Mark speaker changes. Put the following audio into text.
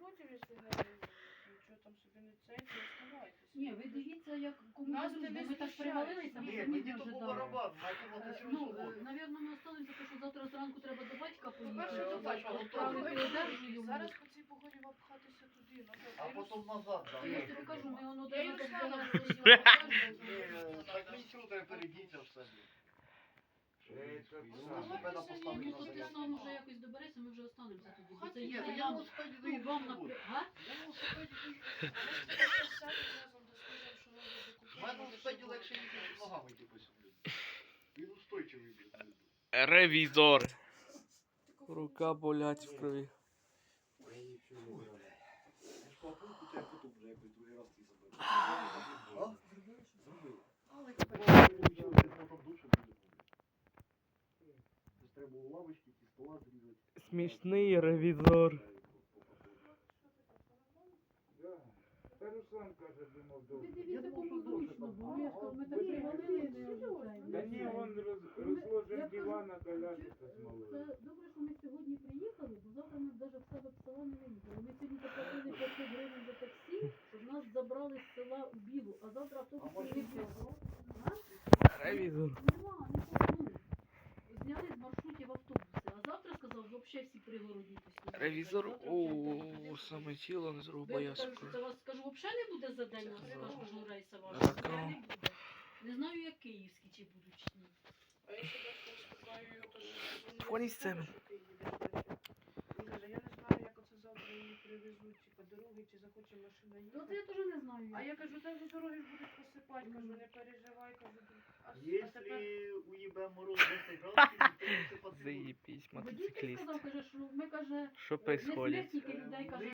Speaker 1: проти, якщо не нічого там собі не це, то оставайтесь.
Speaker 2: Ні, ви дивіться, як кому
Speaker 1: Нас ти не
Speaker 2: ми так привалилися, ми
Speaker 3: Ні, мені
Speaker 2: не ожидали. Е,
Speaker 3: усю
Speaker 2: Ну, е, навірно, ми останемося, тому що завтра зранку треба до батька
Speaker 1: По-перше,
Speaker 2: поїхати.
Speaker 1: до батька.
Speaker 2: Відправити
Speaker 3: По-друге,
Speaker 2: одежу йому.
Speaker 1: Зараз по цій погоді вапхатися туди, назад.
Speaker 3: А
Speaker 1: Я
Speaker 3: потім назад, да.
Speaker 2: Я тобі кажу, ми воно
Speaker 1: Я їй
Speaker 2: до
Speaker 1: Руслана просила,
Speaker 3: Ні,
Speaker 1: покажу.
Speaker 3: так мені чого треба.
Speaker 4: Е,
Speaker 3: Ну,
Speaker 4: саме.
Speaker 3: себе на
Speaker 2: Ну, то ти сам вже якось доберешся, ми вже останемося тоді. Це їде
Speaker 3: то я
Speaker 2: вам,
Speaker 3: на
Speaker 2: ну, вам на...
Speaker 3: суботу. Я на велосипеді доїду.
Speaker 1: Ми з тобою сядемо разом, дослідимо, що нам буде купити.
Speaker 3: У мене на легше їхати ногами типу сюди. Він устойчивий, блін.
Speaker 5: Ревізор. Рука болять в крові.
Speaker 3: Я ж папулку тебе потім вже якось другий раз ці заберу. А? Зробив. Але тепер вийшло, я потім душу буду. Тож треба було лавочки, ті стола зрізати.
Speaker 5: Смішний ревізор.
Speaker 4: Да. Та Руслан каже, думав
Speaker 2: Ви дивіться, кому зручно, бо ми, ж- ми так привалили, не
Speaker 3: ні,
Speaker 2: ожидаємо.
Speaker 4: Та ні, вон роз, розложив дивана колясика
Speaker 2: Це добре, що ми сьогодні приїхали, бо завтра ми навіть в себе в село не виїхали. Ми сьогодні заплатили 500 гривень за таксі, щоб нас забрали з села у Білу, а завтра автобус приїде.
Speaker 5: Ревізор.
Speaker 2: взагалі всі пригородні постійно.
Speaker 5: Ревізор, о, саме тіло не зробив я скажу,
Speaker 2: скажу, вас скажу, взагалі не буде за день, я Сказала. кажу, рейса
Speaker 5: ваша.
Speaker 2: Не знаю, як київські чи будуть.
Speaker 1: А я
Speaker 5: сюди
Speaker 1: хтось сказав, я теж 27. Привезуть, чи по дорозі, чи захоче машина
Speaker 2: Ну це
Speaker 1: їхати.
Speaker 2: я теж не знаю.
Speaker 1: А я кажу, там же дороги ж будуть посипати, кажу, не переживай, кажу. А, а
Speaker 3: Если
Speaker 1: тепер
Speaker 3: уебе мороз 10 градусів, то це потрібно.
Speaker 5: Заєбісь,
Speaker 2: Водій
Speaker 5: мотоцикліст.
Speaker 2: сказав, каже, що ми каже,
Speaker 5: Що
Speaker 2: не
Speaker 5: происходит?
Speaker 2: смертники людей, каже,